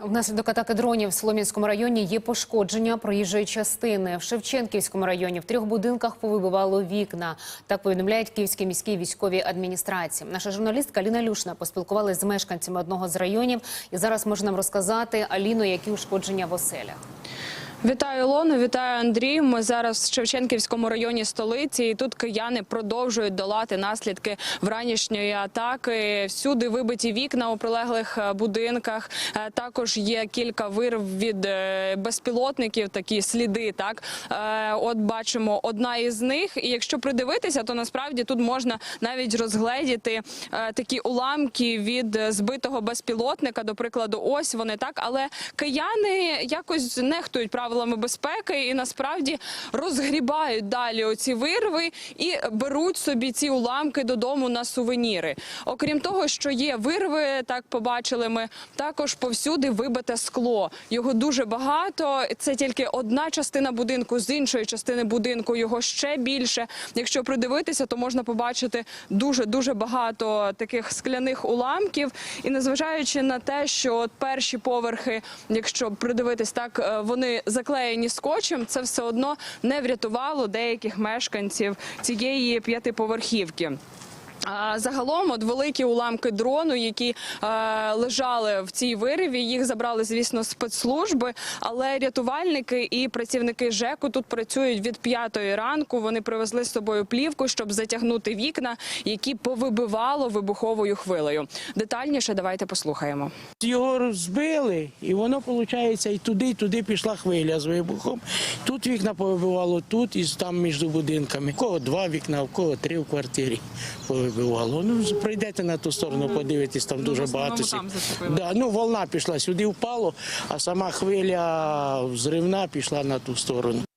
Внаслідок атаки дронів в Солом'янському районі є пошкодження проїжджої частини. В Шевченківському районі в трьох будинках повибивало вікна. Так повідомляють київські міські військовій адміністрації. Наша журналістка Аліна Люшна поспілкувалася з мешканцями одного з районів і зараз може нам розказати Аліно, які ушкодження в оселях. Вітаю Ілону, вітаю Андрій. Ми зараз в Шевченківському районі столиці. І тут кияни продовжують долати наслідки вранішньої атаки. Всюди вибиті вікна у прилеглих е, будинках. Е, Також є кілька вирв від е, безпілотників, такі сліди. Так от бачимо одна із них. І якщо придивитися, то насправді тут можна навіть розгледіти такі уламки від збитого безпілотника. До прикладу, ось вони так. Але кияни якось нехтують правилами безпеки і насправді розгрібають далі оці вирви і беруть собі ці уламки додому на сувеніри. Окрім того, що є вирви, так побачили ми також повсюди вибите скло. Його дуже багато. Це тільки одна частина будинку. З іншої частини будинку його ще більше. Якщо придивитися, то можна побачити дуже дуже багато таких скляних уламків. І незважаючи на те, що от перші поверхи, якщо придивитись так, е, вони заклеєні скотчем, це все одно не врятувало деяких мешканців цієї п'ятиповерхівки. Загалом, от великі уламки дрону, які е, лежали в цій вириві, їх забрали, звісно, спецслужби. Але рятувальники і працівники ЖЕКу тут працюють від п'ятої ранку. Вони привезли з собою плівку, щоб затягнути вікна, які повибивало вибуховою хвилею. Детальніше давайте послухаємо. Його розбили, і воно, виходить, і туди, і туди пішла хвиля з вибухом. Тут вікна повибивало, тут і там між будинками. У кого два вікна, у кого три в квартирі повибивало. Ну, прийдете на ту сторону, подивитесь, там дуже багато. всіх. Да, ну, волна пішла сюди, впало, а сама хвиля взривна пішла на ту сторону.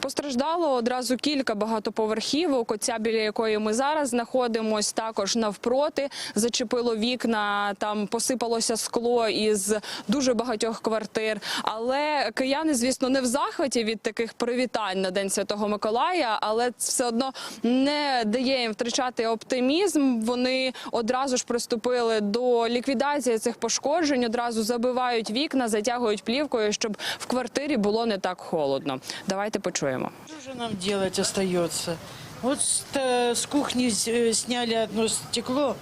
Постраждало одразу кілька багатоповерхівок. Оця біля якої ми зараз знаходимось, також навпроти зачепило вікна. Там посипалося скло із дуже багатьох квартир. Але кияни, звісно, не в захваті від таких привітань на день Святого Миколая, але все одно не дає їм втрачати оптимізм. Вони одразу ж приступили до ліквідації цих пошкоджень. Одразу забивають вікна, затягують плівкою, щоб в квартирі було не так холодно. Давайте почуємо. Что же нам делать остается? Вот с, э, с кухни с- э, сняли одно стекло,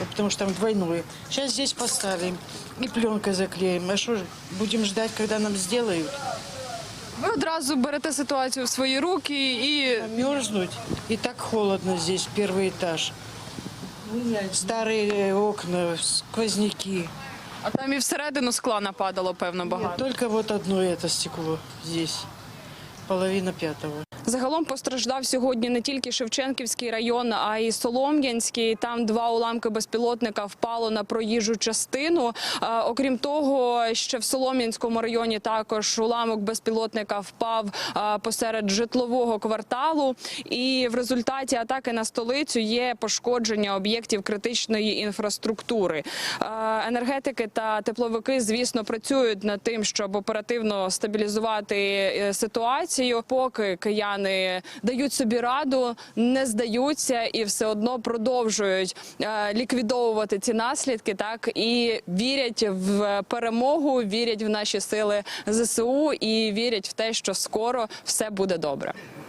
э, потому что там двойное. Сейчас здесь поставим и пленкой заклеим. А что же, будем ждать, когда нам сделают? Ви одразу берете ситуацію в свої руки і Мерзнуть. И так холодно здесь, первый этаж. Старые э, окна, сквозняки. а там і всередину скла нападало, певно, багато. Только вот одно это стекло здесь. Половина пятого. Загалом постраждав сьогодні не тільки Шевченківський район, а й Солом'янський. Там два уламки безпілотника впало на проїжджу частину. Е, Окрім того, ще в Солом'янському районі також уламок безпілотника впав е, посеред житлового кварталу. І в результаті атаки на столицю є пошкодження об'єктів критичної інфраструктури. Е, Енергетики та тепловики, звісно, працюють над тим, щоб оперативно стабілізувати ситуацію. Поки кияни дають собі раду, не здаються і все одно продовжують е, ліквідовувати ці наслідки, так і вірять в перемогу, вірять в наші сили ЗСУ і вірять в те, що скоро все буде добре.